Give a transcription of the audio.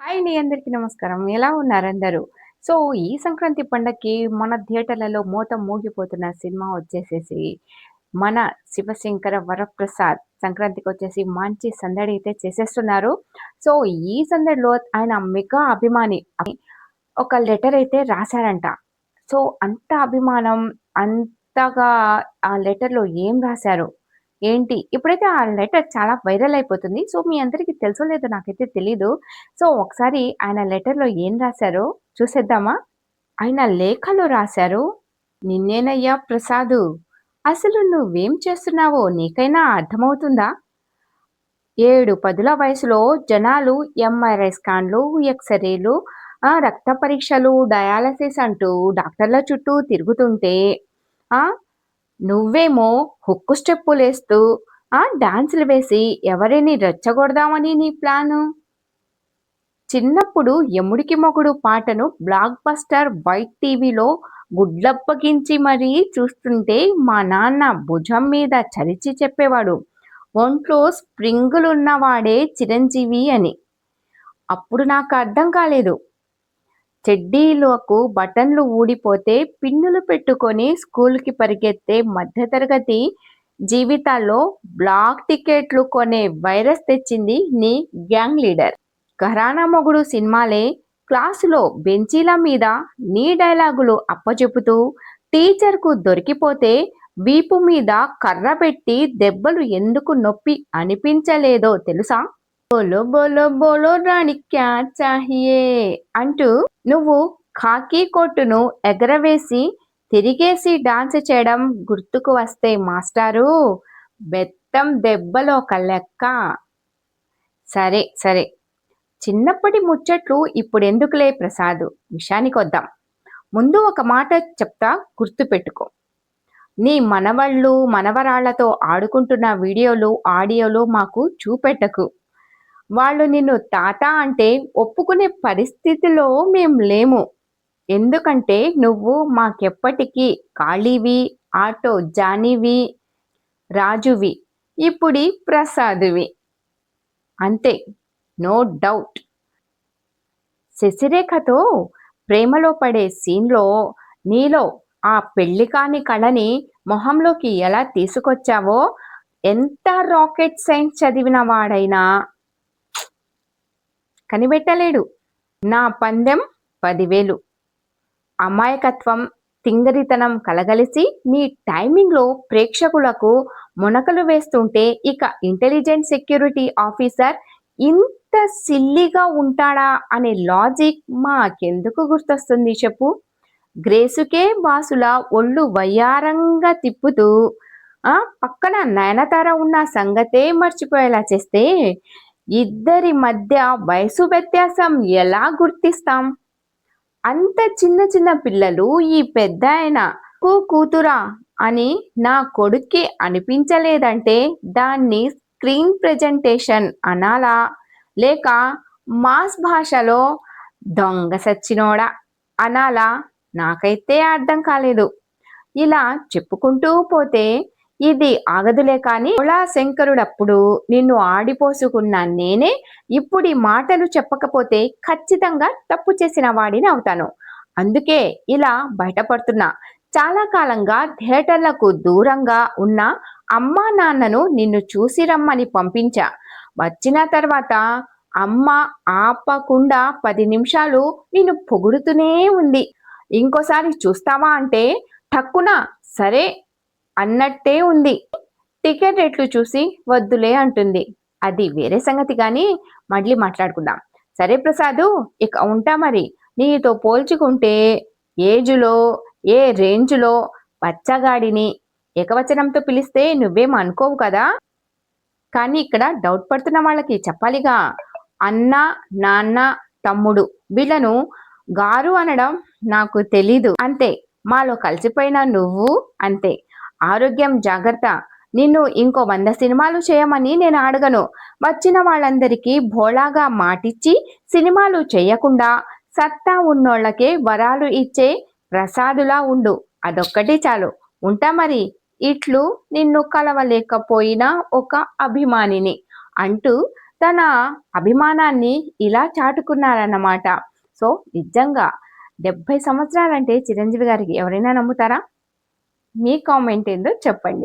Hi అండి అందరికీ నమస్కారం. ఎలా ఉన్నారు అందరూ సో ఈ సంక్రాంతి పండగకి మన థియేటర్లలో మూత మోగిపోతున్న సినిమా వచ్చేసేసి మన శివశంకర వరప్రసాద్ సంక్రాంతికి వచ్చేసి మంచి సందడి అయితే చేసేస్తున్నారు. సో ఈ సందడిలో ఆయన మెగా అభిమాని ఒక లెటర్ అయితే రాశారంట సో అంత అభిమానం అంతగా ఆ లెటర్లో ఏం రాశారు? ఏంటి? ఇప్పుడైతే ఆ లెటర్ చాలా వైరల్ అయిపోతుంది. సో మీ అందరికీ తెలుసో లేదో నాకైతే తెలీదు. సో ఒకసారి ఆయన లెటర్లో ఏం రాశారో చూసేద్దామా? ఆయన లేఖలో రాశారు నిన్నేనయ్యా ప్రసాదు అసలు నువ్వేం చేస్తున్నావో నీకైనా అర్థమవుతుందా? ఏడు పదుల వయసులో జనాలు ఎంఆర్ఐ స్కాన్లు ఎక్స్రేలు రక్త పరీక్షలు డయాలసిస్ అంటూ డాక్టర్ల చుట్టూ తిరుగుతుంటే నువ్వేమో హుక్కు స్టెప్పులేస్తూ ఆ డాన్సులు వేసి ఎవరిని రెచ్చగొడదామని నీ ప్లాను? చిన్నప్పుడు యముడికి మొగుడు పాటను బ్లాక్ బస్టర్ వైట్ టీవీలో గుడ్లప్పగించి మరీ చూస్తుంటే మా నాన్న భుజం మీద చరిచి చెప్పేవాడు. ఒంట్లో స్ప్రింగులున్నవాడే చిరంజీవి అని. అప్పుడు నాకు అర్థం కాలేదు. చెడ్డీలకు బటన్లు ఊడిపోతే పిన్నులు పెట్టుకొని స్కూల్కి పరిగెత్తే మధ్యతరగతి జీవితాల్లో బ్లాక్ టికెట్లు కొనే వైరస్ తెచ్చింది నీ గ్యాంగ్ లీడర్. ఘరానా మొగుడు సినిమాలే క్లాసులో బెంచీల మీద నీ డైలాగులు అప్పచెపుతూ టీచర్కు దొరికిపోతే వీపు మీద కర్ర పెట్టి దెబ్బలు ఎందుకు నొప్పి అనిపించలేదో తెలుసా? బోలో బోలో బోలో రాణి క్యా చాహియే అంటూ నువ్వు ఖాకీ కోటును ఎగరవేసి తిరిగేసి డాన్స్ చేయడం గుర్తుకు వస్తే మాస్టారు బెత్తం దెబ్బలో ఒక లెక్క. సరే సరే. చిన్నప్పటి ముచ్చట్లు ఇప్పుడెందుకులే ప్రసాద్? విషయానికి వద్దాం. ముందు ఒక మాట చెప్తా గుర్తుపెట్టుకో నీ మనవళ్ళు మనవరాళ్ళతో ఆడుకుంటున్న వీడియోలు ఆడియోలు మాకు చూపెట్టకు. వాళ్ళు నిన్ను తాత అంటే ఒప్పుకునే పరిస్థితిలో మేము లేము. ఎందుకంటే నువ్వు మాకెప్పటికీ కాళీవి ఆటో జానివి రాజువి ఇప్పుడి ప్రసాదువి. అంతే నో డౌట్. శశిరేఖతో ప్రేమలో పడే సీన్లో నీలో ఆ పెళ్ళి కాని కళని మొహంలోకి ఎలా తీసుకొచ్చావో ఎంత రాకెట్ సైన్స్ చదివిన వాడైనా కనిపెట్టలేడు. నా పందెం పదివేలు. అమాయకత్వం తింగరితనం కలగలిసి నీ టైమింగ్లో ప్రేక్షకులకు మునకలు వేస్తుంటే ఇక ఇంటెలిజెంట్ సెక్యూరిటీ ఆఫీసర్ ఇంత సిల్లిగా ఉంటాడా అనే లాజిక్ మాకెందుకు గుర్తొస్తుంది చెప్పు? గ్రేసుకే బాసుల ఒళ్ళు వయ్యారంగా తిప్పుతూ పక్కన నయనతార ఉన్న సంగతే మర్చిపోయేలా చేస్తే ఇద్దరి మధ్య వయసు వ్యత్యాసం ఎలా గుర్తిస్తాం? అంత చిన్న చిన్న పిల్లలు ఈ పెద్ద ఆయన కూతురా అని నా కొడుక్కి అనిపించలేదంటే దాన్ని స్క్రీన్ ప్రజెంటేషన్ అనాలా? లేక మాస్ భాషలో దొంగ సచ్చినోడా అనాలా? నాకైతే అర్థం కాలేదు. ఇలా చెప్పుకుంటూ పోతే ఇది ఆగదులే కాని శంకరుడప్పుడు నిన్ను ఆడిపోసుకున్న నేనే ఇప్పుడు ఈ మాటలు చెప్పకపోతే ఖచ్చితంగా తప్పు చేసిన వాడిని అవుతాను. అందుకే ఇలా బయటపడుతున్నా. చాలా కాలంగా థియేటర్లకు దూరంగా ఉన్న అమ్మా నాన్నను నిన్ను చూసి రమ్మని పంపించా. వచ్చిన తర్వాత అమ్మ ఆపకుండా పది నిమిషాలు నిన్ను పొగుడుతూనే ఉంది. ఇంకోసారి చూస్తావా అంటే టక్కున సరే అన్నట్టే ఉంది. టికెట్ రేట్లు చూసి వద్దులే అంటుంది. అది వేరే సంగతి కానీ మళ్ళీ మాట్లాడుకుందాం. సరే ప్రసాదు ఇక ఉంటా మరి. నీతో పోల్చుకుంటే ఏజులో ఏ రేంజ్లో పచ్చగాడిని ఏకవచనంతో పిలిస్తే నువ్వేం అనుకోవు కదా? కానీ ఇక్కడ డౌట్ పడుతున్న వాళ్ళకి చెప్పాలిగా. అన్న నాన్న తమ్ముడు వీళ్ళను గారు అనడం నాకు తెలీదు. అంతే. మాలో కలిసిపోయిన నువ్వు అంతే. ఆరోగ్యం జాగ్రత్త. నిన్ను ఇంకో వంద సినిమాలు చేయమని నేను అడగను. వచ్చిన వాళ్ళందరికీ భోళాగా మాటిచ్చి సినిమాలు చేయకుండా సత్తా ఉన్నోళ్ళకే వరాలు ఇచ్చే ప్రసాదులా ఉండు. అదొక్కటి చాలు. ఉంటా మరి. ఇట్లు నిన్ను కలవలేకపోయిన ఒక అభిమానిని అంటూ తన అభిమానాన్ని ఇలా చాటుకున్నారన్నమాట. సో నిజంగా డెబ్భై సంవత్సరాలంటే చిరంజీవి గారికి ఎవరైనా నమ్ముతారా? మీ కామెంట్ ఏందో చెప్పండి.